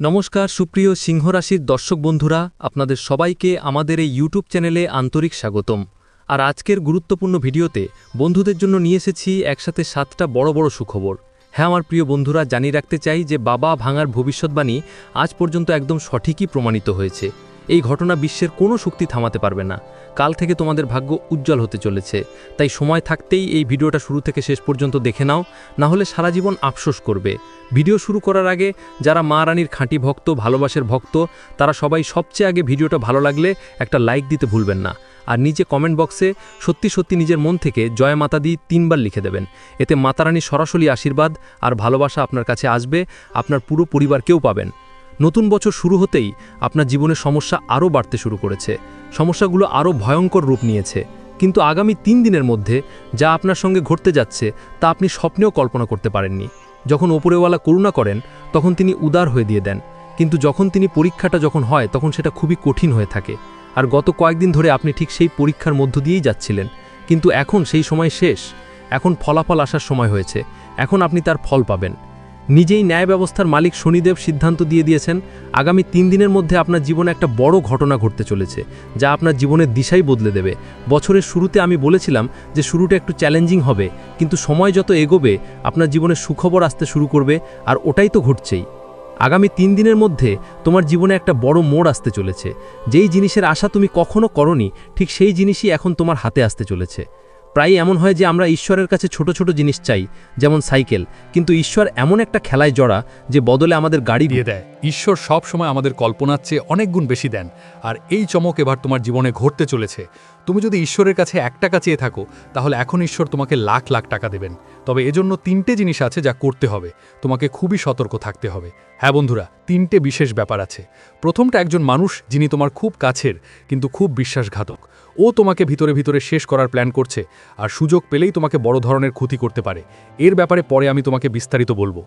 নমস্কার, সুপ্রিয় সিংহরাশির দর্শক বন্ধুরা, আপনাদের সবাইকে আমাদের এই ইউটিউব চ্যানেলে আন্তরিক স্বাগতম। আর আজকের গুরুত্বপূর্ণ ভিডিওতে বন্ধুদের জন্য নিয়ে এসেছি একসাথে সাতটা বড় বড় সুখবর। হ্যাঁ আমার প্রিয় বন্ধুরা, জানিয়ে রাখতে চাই যে বাবা ভাঙার ভবিষ্যৎবাণী আজ পর্যন্ত একদম সঠিকই প্রমাণিত হয়েছে। এই ঘটনা বিশ্বের কোনো শক্তি থামাতে পারবে না। কাল থেকে তোমাদের ভাগ্য উজ্জ্বল হতে চলেছে। তাই সময় থাকতেই এই ভিডিওটা শুরু থেকে শেষ পর্যন্ত দেখে নাও, না হলে সারা জীবন আফসোস করবে। ভিডিও শুরু করার আগে যারা মা রানীর খাঁটি ভক্ত, ভালোবাসার ভক্ত, তারা সবাই সবচেয়ে আগে ভিডিওটা ভালো লাগলে একটা লাইক দিতে ভুলবেন না। আর নিচে কমেন্ট বক্সে সত্যি সত্যি নিজের মন থেকে জয় মাতা দি তিনবার লিখে দেবেন। এতে মাতারানীর সরাসরি আশীর্বাদ আর ভালোবাসা আপনার কাছে আসবে, আপনার পুরো পরিবারকেও পাবেন। নতুন বছর শুরু হতেই আপনার জীবনের সমস্যা আরও বাড়তে শুরু করেছে। সমস্যাগুলো আরও ভয়ঙ্কর রূপ নিয়েছে। কিন্তু আগামী তিন দিনের মধ্যে যা আপনার সঙ্গে ঘটতে যাচ্ছে তা আপনি স্বপ্নেও কল্পনা করতে পারেননি। যখন ওপরেওয়ালা করুণা করেন, তখন তিনি উদার হয়ে দিয়ে দেন। কিন্তু যখন তিনি পরীক্ষাটা যখন হয়, তখন সেটা খুবই কঠিন হয়ে থাকে। আর গত কয়েকদিন ধরে আপনি ঠিক সেই পরীক্ষার মধ্য দিয়েই যাচ্ছিলেন। কিন্তু এখন সেই সময় শেষ। এখন ফলাফল আসার সময় হয়েছে। এখন আপনি তার ফল পাবেন। নিজেই ন্যায় ব্যবস্থার মালিক শনিদেব সিদ্ধান্ত দিয়ে দিয়েছেন, আগামী তিন দিনের মধ্যে আপনার জীবনে একটা বড় ঘটনা ঘটতে চলেছে, যা আপনার জীবনের দিশাই বদলে দেবে। বছরের শুরুতে আমি বলেছিলাম যে শুরুটা একটু চ্যালেঞ্জিং হবে, কিন্তু সময় যত এগোবে, আপনার জীবনে সুখবর আসতে শুরু করবে, আর ওটাই তো ঘটছেই। আগামী তিন দিনের মধ্যে তোমার জীবনে একটা বড় মোড় আসতে চলেছে। যেই জিনিসের আশা তুমি কখনো করনি, ঠিক সেই জিনিসই এখন তোমার হাতে আসতে চলেছে। প্রায় এমন হয় যে আমরা ঈশ্বরের কাছে ছোট ছোট জিনিস চাই, যেমন সাইকেল। কিন্তু ঈশ্বর এমন একটা খেলায় জড়া যে বদলে আমাদের গাড়ি দিয়ে দেয়। ঈশ্বর সব সময় আমাদের কল্পনার চেয়ে অনেক গুণ বেশি দেন। আর এই চমক এবার তোমার জীবনে ঘটতে চলেছে। তুমি যদি ঈশ্বরের কাছে এক টাকা চেয়ে থাকো, তাহলে এখন ঈশ্বর তোমাকে লাখ লাখ টাকা দেবেন। তবে এজন্য তিনটে জিনিস আছে যা করতে হবে। তোমাকে খুবই সতর্ক থাকতে হবে। হ্যাঁ বন্ধুরা, তিনটে বিশেষ ব্যাপার আছে। প্রথমটা একজন মানুষ যিনি তোমার খুব কাছের, কিন্তু খুব বিশ্বাসঘাতক। ও তোমাকে ভিতরে ভিতরে শেষ করার প্ল্যান করছে আর সুযোগ পেলেই তোমাকে বড় ধরনের ক্ষতি করতে পারে। এর ব্যাপারে পরে আমি তোমাকে বিস্তারিত বলব।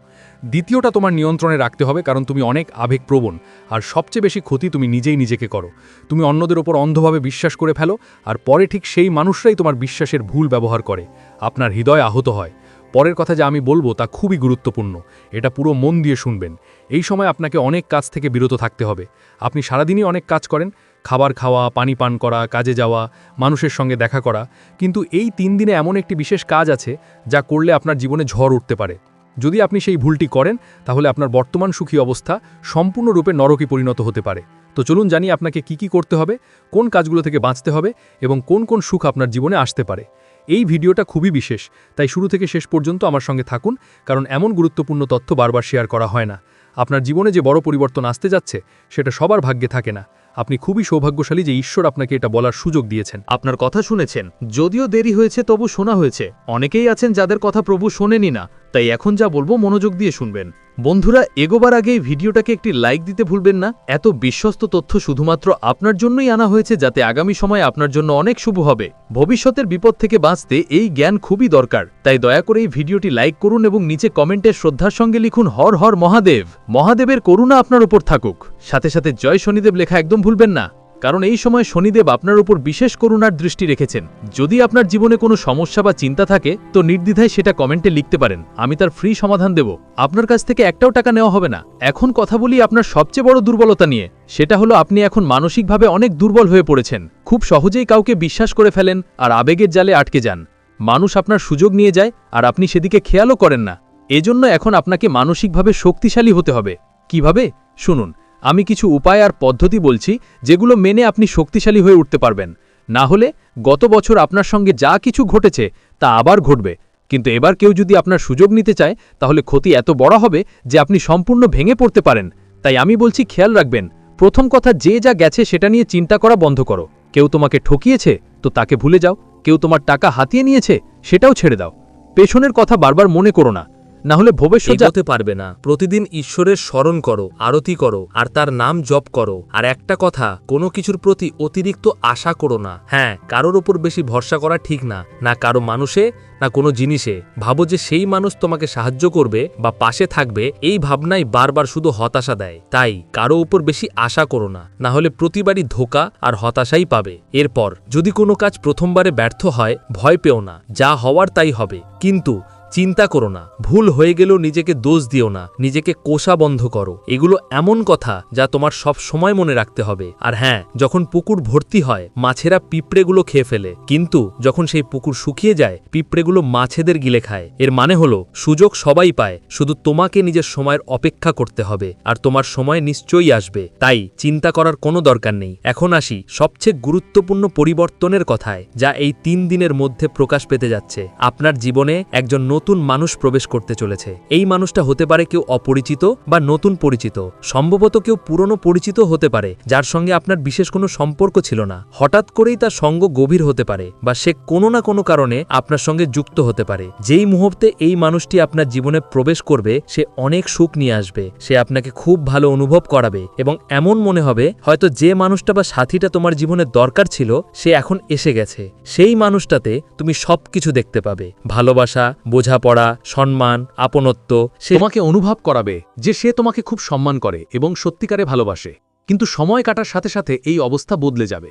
দ্বিতীয়টা তোমার নিয়ন্ত্রণে রাখতে হবে কারণ তুমি অনেক আবেগপ্রবণ আর সবচেয়ে বেশি ক্ষতি তুমি নিজেই নিজেকে করো। তুমি অন্যদের ওপর অন্ধভাবে বিশ্বাস করে ফেলো আর পরে ঠিক সেই মানুষরাই তোমার বিশ্বাসের ভুল ব্যবহার করে। আপনার হৃদয় আহত হয়। পরের কথা যা আমি বলব তা খুবই গুরুত্বপূর্ণ। এটা পুরো মন দিয়ে শুনবেন। এই সময় আপনাকে অনেক কাজ থেকে বিরত থাকতে হবে। আপনি সারাদিনই অনেক কাজ করেন খাবার খাওয়া, পানি পান করা, কাজে যাওয়া, মানুষের সঙ্গে দেখা করা। কিন্তু এই তিন দিনে এমন একটি বিশেষ কাজ আছে, যা করলে আপনার জীবনে ঝড় উঠতে পারে। যদি আপনি সেই ভুলটি করেন, তাহলে আপনার বর্তমান সুখী অবস্থা সম্পূর্ণরূপে নরকে পরিণত হতে পারে। তো চলুন জানি আপনাকে কি কি করতে হবে, কোন কাজগুলো থেকে বাঁচতে হবে, এবং কোন কোন সুখ আপনার জীবনে আসতে পারে। এই ভিডিওটা খুবই বিশেষ, তাই শুরু থেকে শেষ পর্যন্ত আমার সঙ্গে থাকুন, কারণ এমন গুরুত্বপূর্ণ তথ্য বারবার শেয়ার করা হয় না। আপনার জীবনে যে বড় পরিবর্তন আসতে যাচ্ছে, সেটা সবার ভাগ্যে থাকে না। আপনি খুবই সৌভাগ্যশালী যে ঈশ্বর আপনাকে এটা বলার সুযোগ দিয়েছেন। আপনার কথা শুনেছেন, যদিও দেরি হয়েছে তবু শোনা হয়েছে। অনেকেই আছেন যাদের কথা প্রভু শোনেনি না। তাই এখন যা বলব মনোযোগ দিয়ে শুনবেন। বন্ধুরা, এগোবার আগে ভিডিওটাকে একটি লাইক দিতে ভুলবেন না। এত বিশ্বস্ত তথ্য শুধুমাত্র আপনার জন্যই আনা হয়েছে যাতে আগামী সময় আপনার জন্য অনেক শুভ হবে। ভবিষ্যতের বিপদ থেকে বাঁচতে এই জ্ঞান খুবই দরকার। তাই দয়া করে এই ভিডিওটি লাইক করুন এবং নিচে কমেন্টে শ্রদ্ধার সঙ্গে লিখুন, হর হর মহাদেব। মহাদেবের করুণা আপনার উপর থাকুক। সাথে সাথে জয় শনিদেব লেখা একদম ভুলবেন না। কারণ এই সময় শনিদেব আপনার উপর বিশেষ করুণার দৃষ্টি রেখেছেন। যদি আপনার জীবনে কোনো সমস্যা বা চিন্তা থাকে, তো নির্দ্বিধায় সেটা কমেন্টে লিখতে পারেন। আমি তার ফ্রি সমাধান দেব। আপনার কাছ থেকে একটাও টাকা নেওয়া হবে না। এখন কথা বলি আপনার সবচেয়ে বড় দুর্বলতা নিয়ে। সেটা হলো আপনি এখন মানসিকভাবে অনেক দুর্বল হয়ে পড়েছেন। খুব সহজেই কাউকে বিশ্বাস করে ফেলেন আর আবেগের জালে আটকে যান। মানুষ আপনার সুযোগ নিয়ে যায় আর আপনি সেদিকে খেয়ালও করেন না। এজন্য এখন আপনাকে মানসিকভাবে শক্তিশালী হতে হবে। কীভাবে? শুনুন। আমি কিছু উপায় আর পদ্ধতি বলছি যেগুলো মেনে আপনি শক্তিশালী হয়ে উঠতে পারবেন। না হলে গত বছর আপনার সঙ্গে যা কিছু ঘটেছে, তা আবার ঘটবে। কিন্তু এবার কেউ যদি আপনার সুযোগ নিতে চায়, তাহলে ক্ষতি এত বড় হবে যে আপনি সম্পূর্ণ ভেঙে পড়তে পারেন। তাই আমি বলছি খেয়াল রাখবেন, প্রথম কথা যে যা গেছে সেটা নিয়ে চিন্তা করা বন্ধ করো। কেউ তোমাকে ঠকিয়েছে, তো তাকে ভুলে যাও। কেউ তোমার টাকা হাতিয়ে নিয়েছে, সেটাও ছেড়ে দাও। পেছনের কথা বারবার মনে করো না। না হলে ভবিষ্যৎ যা- এগোতে পারবে না। প্রতিদিন ঈশ্বরের স্মরণ করো, আরতি করো, আর তার নাম জপ করো। আর একটা কথা, কোনো কিছুর প্রতি অতিরিক্ত আশা করো না। হ্যাঁ কারোর ওপর বেশি ভরসা করা ঠিক না না কারও মানুষে, না কোনো জিনিসে। ভাবো যে সেই মানুষ তোমাকে সাহায্য করবে বা পাশে থাকবে, এই ভাবনাই বারবার শুধু হতাশা দেয়। তাই কারও উপর বেশি আশা করো না না হলে প্রতিবারই ধোকা আর হতাশাই পাবে। এরপর, যদি কোনো কাজ প্রথমবারে ব্যর্থ হয়, ভয় পেও না, যা হওয়ার তাই হবে। কিন্তু চিন্তা করো না, ভুল হয়ে গেলেও নিজেকে দোষ দিও না, নিজেকে কোষা বন্ধ করো। এগুলো এমন কথা যা তোমার সব সময় মনে রাখতে হবে। আর হ্যাঁ যখন পুকুর ভর্তি হয়, মাছেরা পিঁপড়েগুলো খেয়ে ফেলে। কিন্তু যখন সেই পুকুর শুকিয়ে যায়, পিঁপড়েগুলো মাছেদের গিলে খায়। এর মানে হলো, সুযোগ সবাই পায়, শুধু তোমাকে নিজের সময়ের অপেক্ষা করতে হবে, আর তোমার সময় নিশ্চয়ই আসবে। তাই চিন্তা করার কোনো দরকার নেই। এখন আসি সবচেয়ে গুরুত্বপূর্ণ পরিবর্তনের কথায়, যা এই তিন দিনের মধ্যে প্রকাশ পেতে যাচ্ছে। আপনার জীবনে একজন নতুন মানুষ প্রবেশ করতে চলেছে। এই মানুষটা হতে পারে কেউ অপরিচিত বা নতুন পরিচিত। সম্ভবত কেউ পুরনো পরিচিত হতে পারে, যার সঙ্গে আপনার বিশেষ কোনো সম্পর্ক ছিল না। হঠাৎ করেই তার সঙ্গ গভীর হতে পারে বা সে কোনো না কোনো কারণে আপনার সঙ্গে যুক্ত হতে পারে। যেই মুহূর্তে এই মানুষটি আপনার জীবনে প্রবেশ করবে, সে অনেক সুখ নিয়ে আসবে। সে আপনাকে খুব ভালো অনুভব করাবে এবং এমন মনে হবে, হয়তো যে মানুষটা বা সাথীটা তোমার জীবনে দরকার ছিল, সে এখন এসে গেছে। সেই মানুষটাতে তুমি সবকিছু দেখতে পাবে। ভালোবাসা বোঝাপড়া সম্মান, আপনত্ব, সে তোমাকে অনুভব করাবে যে সে তোমাকে খুব সম্মান করে এবং সত্যিকারে ভালোবাসে। কিন্তু সময় কাটার সাথে সাথে এই অবস্থা বদলে যাবে।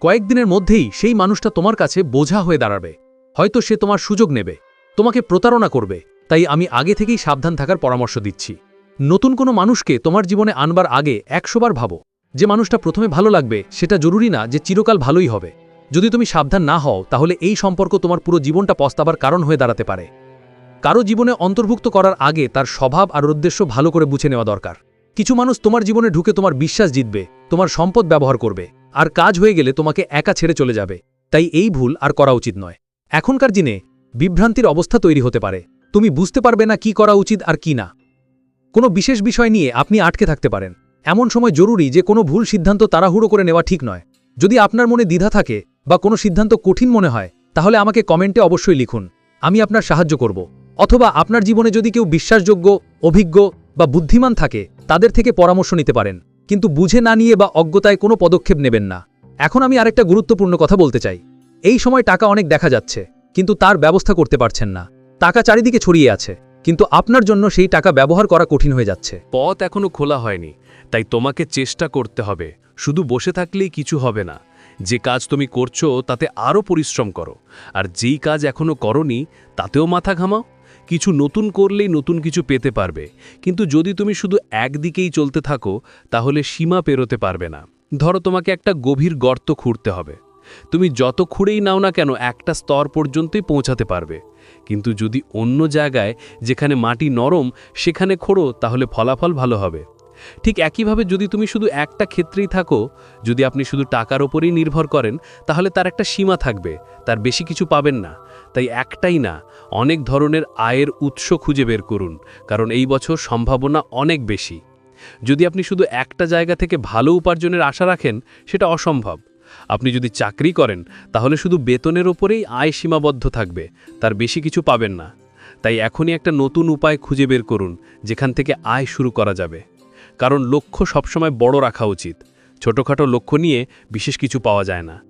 কয়েকদিনের মধ্যেই সেই মানুষটা তোমার কাছে বোঝা হয়ে দাঁড়াবে। হয়তো সে তোমার সুযোগ নেবে। তোমাকে প্রতারণা করবে। তাই আমি আগে থেকেই সাবধান থাকার পরামর্শ দিচ্ছি। নতুন কোনো মানুষকে তোমার জীবনে আনবার আগে একশোবার ভাবো যে মানুষটা প্রথমে ভালো লাগবে, সেটা জরুরি না যে চিরকাল ভালোই হবে। যদি তুমি সাবধান না হও, তাহলে এই সম্পর্ক তোমার পুরো জীবনটা পস্তাবার কারণ হয়ে দাঁড়াতে পারে। কারও জীবনে অন্তর্ভুক্ত করার আগে তার স্বভাব আর উদ্দেশ্য ভালো করে বুঝে নেওয়া দরকার। কিছু মানুষ তোমার জীবনে ঢুকে তোমার বিশ্বাস জিতবে, তোমার সম্পদ ব্যবহার করবে, আর কাজ হয়ে গেলে তোমাকে একা ছেড়ে চলে যাবে। তাই এই ভুল আর করা উচিত নয়। এখনকার দিনে বিভ্রান্তির অবস্থা তৈরি হতে পারে। তুমি বুঝতে পারবে না কি করা উচিত আর কি না। কোনো বিশেষ বিষয় নিয়ে আপনি আটকে থাকতে পারেন। এমন সময় জরুরি যে কোনো ভুল সিদ্ধান্ত তাড়াহুড়ো করে নেওয়া ঠিক নয়। যদি আপনার মনে দ্বিধা থাকে বা কোনো সিদ্ধান্ত কঠিন মনে হয়, তাহলে আমাকে কমেন্টে অবশ্যই লিখুন। আমি আপনার সাহায্য করব। অথবা আপনার জীবনে যদি কেউ বিশ্বাসযোগ্য, অভিজ্ঞ বা বুদ্ধিমান থাকে, তাদের থেকে পরামর্শ নিতে পারেন। কিন্তু বুঝে না নিয়ে বা অজ্ঞতায় কোনো পদক্ষেপ নেবেন না। এখন আমি আরেকটা গুরুত্বপূর্ণ কথা বলতে চাই। এই সময় টাকা অনেক দেখা যাচ্ছে, কিন্তু তার ব্যবস্থা করতে পারছেন না। টাকা চারিদিকে ছড়িয়ে আছে, কিন্তু আপনার জন্য সেই টাকা ব্যবহার করা কঠিন হয়ে যাচ্ছে। পথ এখনও খোলা হয়নি, তাই তোমাকে চেষ্টা করতে হবে। শুধু বসে থাকলেই কিছু হবে না। যে কাজ তুমি করছ, তাতে আরও পরিশ্রম করো। আর যেই কাজ এখনও করনি, তাতেও মাথা ঘামাও। কিছু নতুন করলেই নতুন কিছু পেতে পারবে। কিন্তু যদি তুমি শুধু একদিকেই চলতে থাকো, তাহলে সীমা পেরোতে পারবে না। ধরো তোমাকে একটা গভীর গর্ত খুঁড়তে হবে। তুমি যত খুঁড়েই নাও না কেন, একটা স্তর পর্যন্তই পৌঁছাতে পারবে। কিন্তু যদি অন্য জায়গায়, যেখানে মাটি নরম, সেখানে খোঁড়ো, তাহলে ফলাফল ভালো হবে। ঠিক একইভাবে যদি তুমি শুধু একটা ক্ষেত্রেই থাকো, যদি আপনি শুধু টাকার ওপরেই নির্ভর করেন, তাহলে তার একটা সীমা থাকবে, তার বেশি কিছু পাবেন না। তাই একটাই না, অনেক ধরনের আয়ের উৎস খুঁজে বের করুন, কারণ এই বছর সম্ভাবনা অনেক বেশি। যদি আপনি শুধু একটা জায়গা থেকে ভালো উপার্জনের আশা রাখেন, সেটা অসম্ভব। আপনি যদি চাকরি করেন, তাহলে শুধু বেতনের ওপরেই আয় সীমাবদ্ধ থাকবে, তার বেশি কিছু পাবেন না। তাই এখনই একটা নতুন উপায় খুঁজে বের করুন, যেখান থেকে আয় শুরু করা যাবে। কারণ লক্ষ্য সবসময় বড় রাখা উচিত। ছোটোখাটো লক্ষ্য নিয়ে বিশেষ কিছু পাওয়া যায় না।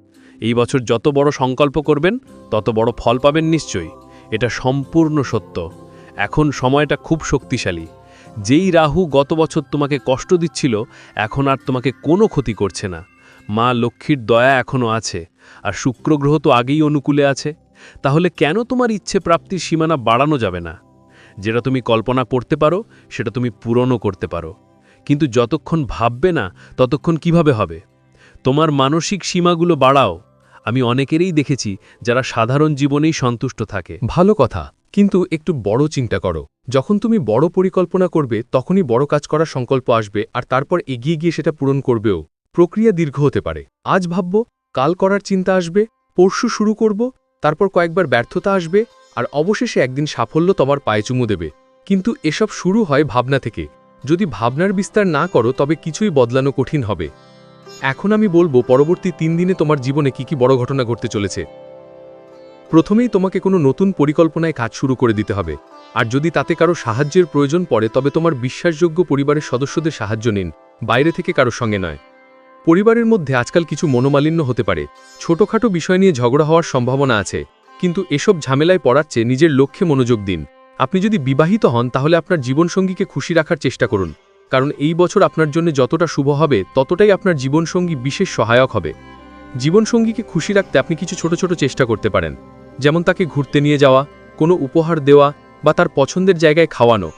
এই বছর যত বড় সংকল্প করবেন, তত বড় ফল পাবেন নিশ্চয়ই। এটা সম্পূর্ণ সত্য। এখন সময়টা খুব শক্তিশালী। যেই রাহু গত বছর তোমাকে কষ্ট দিচ্ছিল, এখন আর তোমাকে কোনো ক্ষতি করছে না। মা লক্ষ্মীর দয়া এখনও আছে, আর শুক্র গ্রহ তো আগেই অনুকূলে আছে। তাহলে কেন তোমার ইচ্ছে প্রাপ্তির সীমানা বাড়ানো যাবে না? যেটা তুমি কল্পনা করতে পারো, সেটা তুমি পূরণও করতে পারো। কিন্তু যতক্ষণ ভাববে না, ততক্ষণ কীভাবে হবে? তোমার মানসিক সীমাগুলো বাড়াও। আমি অনেকেরই দেখেছি যারা সাধারণ জীবনেই সন্তুষ্ট থাকে। ভালো কথা, কিন্তু একটু বড় চিন্তা করো। যখন তুমি বড় পরিকল্পনা করবে, তখনই বড় কাজ করার সংকল্প আসবে আর তারপর এগিয়ে গিয়ে সেটা পূরণ করবেও। প্রক্রিয়া দীর্ঘ হতে পারে। আজ ভাবব, কাল করার চিন্তা আসবে, পরশু শুরু করব, তারপর কয়েকবার ব্যর্থতা আসবে আর অবশেষে একদিন সাফল্য তোমার পায়ে চুমু দেবে। কিন্তু এসব শুরু হয় ভাবনা থেকে। যদি ভাবনার বিস্তার না করো, তবে কিছুই বদলানো কঠিন হবে। এখন আমি বলব, পরবর্তী তিন দিনে তোমার জীবনে কি কি বড় ঘটনা ঘটতে চলেছে। প্রথমেই তোমাকে কোনো নতুন পরিকল্পনায় কাজ শুরু করে দিতে হবে। আর যদি তাতে কারও সাহায্যের প্রয়োজন পড়ে, তবে তোমার বিশ্বাসযোগ্য পরিবারের সদস্যদের সাহায্য নিন, বাইরে থেকে কারও সঙ্গে নয়। পরিবারের মধ্যে আজকাল কিছু মনোমালিন্য হতে পারে। ছোটখাটো বিষয় নিয়ে ঝগড়া হওয়ার সম্ভাবনা আছে, কিন্তু এসব ঝামেলায় পড়ার চেয়ে নিজের লক্ষ্যে মনোযোগ দিন। আপনি যদি বিবাহিত হন, তাহলে আপনার জীবনসঙ্গীকে খুশি রাখার চেষ্টা করুন। কারণ এই বছর আপনার জন্য যতটা শুভ হবে, ততটাই আপনার জীবনসঙ্গী বিশেষ সহায়ক হবে। জীবনসঙ্গীকে খুশি রাখতে আপনি কিছু ছোট ছোট চেষ্টা করতে পারেন। যেমন তাকে ঘুরতে নিয়ে যাওয়া, কোনো উপহার দেওয়া বা তার পছন্দের জায়গায় খাওয়ানো।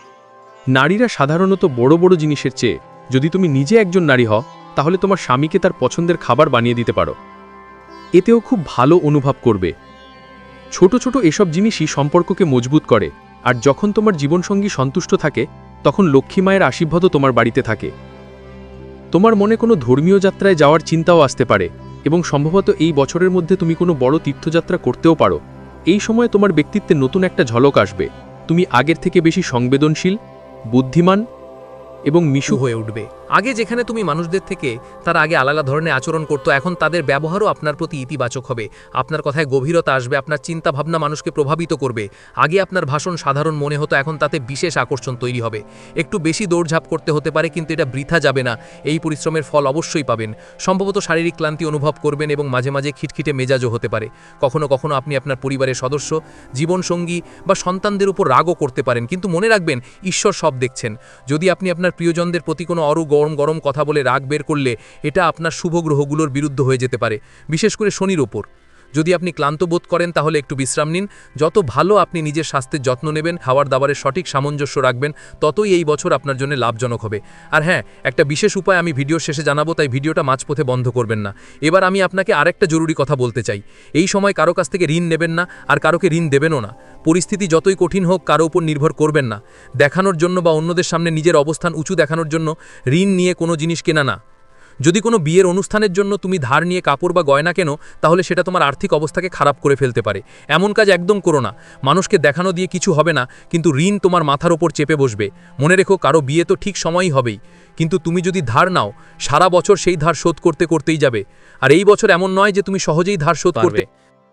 নারীরা সাধারণত বড় বড় জিনিসের চেয়ে, যদি তুমি নিজে একজন নারী হও, তাহলে তোমার স্বামীকে তার পছন্দের খাবার বানিয়ে দিতে পারো। এতেও খুব ভালো অনুভব করবে। ছোট ছোট এসব জিনিসই সম্পর্ককে মজবুত করে। আর যখন তোমার জীবনসঙ্গী সন্তুষ্ট থাকে, তখন লক্ষ্মী মায়ের আশীর্বাদও তোমার বাড়িতে থাকে। তোমার মনে কোনো ধর্মীয় যাত্রায় যাওয়ার চিন্তাও আসতে পারে এবং সম্ভবত এই বছরের মধ্যে তুমি কোনো বড় তীর্থযাত্রা করতেও পারো। এই সময় তোমার ব্যক্তিত্বে নতুন একটা ঝলক আসবে। তুমি আগের থেকে বেশি সংবেদনশীল, বুদ্ধিমান এবং মিশু হয়ে উঠবে। আগে যেখানে তুমি মানুষদের থেকে তার আগে আলাদা ধরনের আচরণ করতো, এখন তাদের ব্যবহারও আপনার প্রতি ইতিবাচক হবে। আপনার কথায় গভীরতা আসবে, আপনার চিন্তা ভাবনা মানুষকে প্রভাবিত করবে। আগে আপনার ভাষণ সাধারণ মনে হতো, এখন তাতে বিশেষ আকর্ষণ তৈরি হবে। একটু বেশি দৌড়ঝাঁপ করতে হতে পারে, কিন্তু এটা বৃথা যাবে না। এই পরিশ্রমের ফল অবশ্যই পাবেন। সম্ভবত শারীরিক ক্লান্তি অনুভব করবেন এবং মাঝে মাঝে খিটখিটে মেজাজও হতে পারে। কখনো কখনো আপনি আপনার পরিবারের সদস্য, জীবনসঙ্গী বা সন্তানদের উপর রাগও করতে পারেন, কিন্তু মনে রাখবেন, ঈশ্বর সব দেখছেন। যদি আপনি আপনার প্রিয়জনদের প্রতি কোনো অরু গরম গরম কথা বলে রাগ বের করলে এটা আপনার শুভ গ্রহগুলোর বিরুদ্ধ হয়ে যেতে পারে, বিশেষ করে শনির ওপর। যদি আপনি ক্লান্ত বোধ করেন, তাহলে একটু বিশ্রাম নিন। যত ভালো আপনি নিজের স্বাস্থ্যের যত্ন নেবেন খাবার দাবারের সঠিক সামঞ্জস্য রাখবেন, ততই এই বছর আপনার জন্য লাভজনক হবে। আর হ্যাঁ একটা বিশেষ উপায় আমি ভিডিওর শেষে জানাব, তাই ভিডিওটা মাঝপথে বন্ধ করবেন না। এবার আমি আপনাকে আরেকটা জরুরি কথা বলতে চাই। এই সময় কারও কাছ থেকে ঋণ নেবেন না, আর কারোকে ঋণ দেবেনও না। পরিস্থিতি যতই কঠিন হোক, কারও উপর নির্ভর করবেন না। দেখানোর জন্য বা অন্যদের সামনে নিজের অবস্থান উঁচু দেখানোর জন্য ঋণ নিয়ে কোনো জিনিস কেনা না। যদি কোনো বিয়ের অনুষ্ঠানের জন্য তুমি ধার নিয়ে কাপড় বা গয়না কেনো, তাহলে সেটা তোমার আর্থিক অবস্থাকে খারাপ করে ফেলতে পারে। এমন কাজ একদম করো না। মানুষকে দেখানো দিয়ে কিছু হবে না, কিন্তু ঋণ তোমার মাথার ওপর চেপে বসবে। মনে রেখো, কারও বিয়ে তো ঠিক সময়ই হবেই। কিন্তু তুমি যদি ধার নাও, সারা বছর সেই ধার শোধ করতে করতেই যাবে। আর এই বছর এমন নয় যে তুমি সহজেই ধার শোধ করবে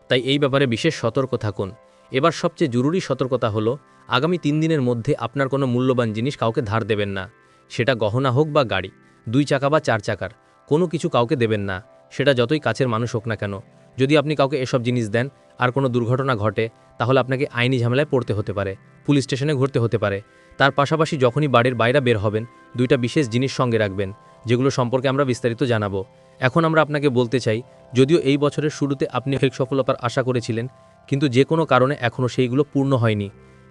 তাই এই ব্যাপারে বিশেষ সতর্ক থাকুন। এবার সবচেয়ে জরুরি সতর্কতা হলো, আগামী তিন দিনের মধ্যে আপনার কোনো মূল্যবান জিনিস কাউকে ধার দেবেন না। সেটা গহনা হোক বা গাড়ি। দুই চাকা বা চার চাকার। কোনো কিছু কাউকে দেবেন না। সেটা যতই কাছের মানুষ হোক না কেন। যদি আপনি কাউকে এসব জিনিস দেন, আর কোনো দুর্ঘটনা ঘটে, তাহলে আপনাকে আইনি ঝামেলায় পড়তে হতে পারে। পুলিশ স্টেশনে ঘুরতে হতে পারে। তার পাশাপাশি যখনই বাড়ির বাইরে বের হবেন, দুইটা বিশেষ জিনিস সঙ্গে রাখবেন, যেগুলো সম্পর্কে আমরা বিস্তারিত জানাব। এখন আমরা আপনাকে বলতে চাই, যদিও এই বছরের শুরুতে আপনি অনেক সফলতার আশা করেছিলেন, কিন্তু যে কোনো কারণে এখনও সেইগুলো পূর্ণ হয়নি।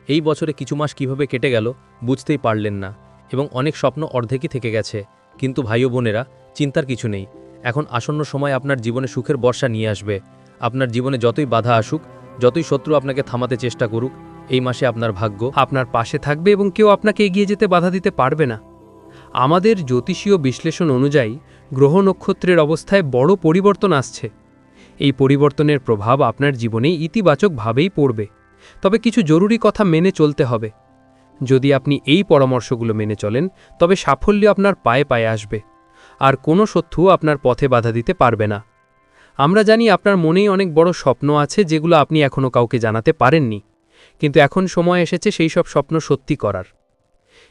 এই বছরে কিছু মাস কীভাবে কেটে গেল, বুঝতেই পারলেন না, এবং অনেক স্বপ্ন অর্ধেকই থেকে গেছে। কিন্তু ভাই বোনেরা, চিন্তার কিছু নেই। এখন আসন্ন সময় আপনার জীবনে সুখের বর্ষা নিয়ে আসবে। আপনার জীবনে যতই বাধা আসুক, যতই শত্রু আপনাকে থামাতে চেষ্টা করুক, এই মাসে আপনার ভাগ্য আপনার পাশে থাকবে এবং কেউ আপনাকে এগিয়ে যেতে বাধা দিতে পারবে না। আমাদের জ্যোতিষীয় বিশ্লেষণ অনুযায়ী গ্রহ নক্ষত্রের অবস্থায় বড় পরিবর্তন আসছে। এই পরিবর্তনের প্রভাব আপনার জীবনে ইতিবাচকভাবেই পড়বে। তবে কিছু জরুরি কথা মেনে চলতে হবে। যদি আপনি এই পরামর্শগুলো মেনে চলেন, তবে সাফল্য আপনার পায়ে পায়ে আসবে, আর কোনো শত্রু আপনার পথে বাধা দিতে পারবে না। আমরা জানি আপনার মনেই অনেক বড় স্বপ্ন আছে যেগুলো আপনি এখনও কাউকে জানাতে পারেননি, কিন্তু এখন সময় এসেছে সেই সব স্বপ্ন সত্যি করার।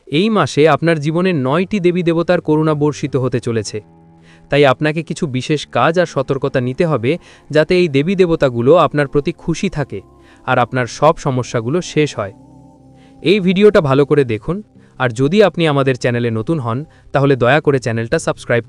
এই মাসে আপনার জীবনে নয়টি দেবী দেবতার করুণা বর্ষিত হতে চলেছে। তাই আপনাকে কিছু বিশেষ কাজ আর সতর্কতা নিতে হবে, যাতে এই দেবী দেবতাগুলো আপনার প্রতি খুশি থাকে আর আপনার সব সমস্যাগুলো শেষ হয়। এই ভিডিওটা ভালো করে দেখুন। আর যদি আপনি আমাদের চ্যানেলে নতুন হন, তাহলে দয়া করে চ্যানেলটা সাবস্ক্রাইব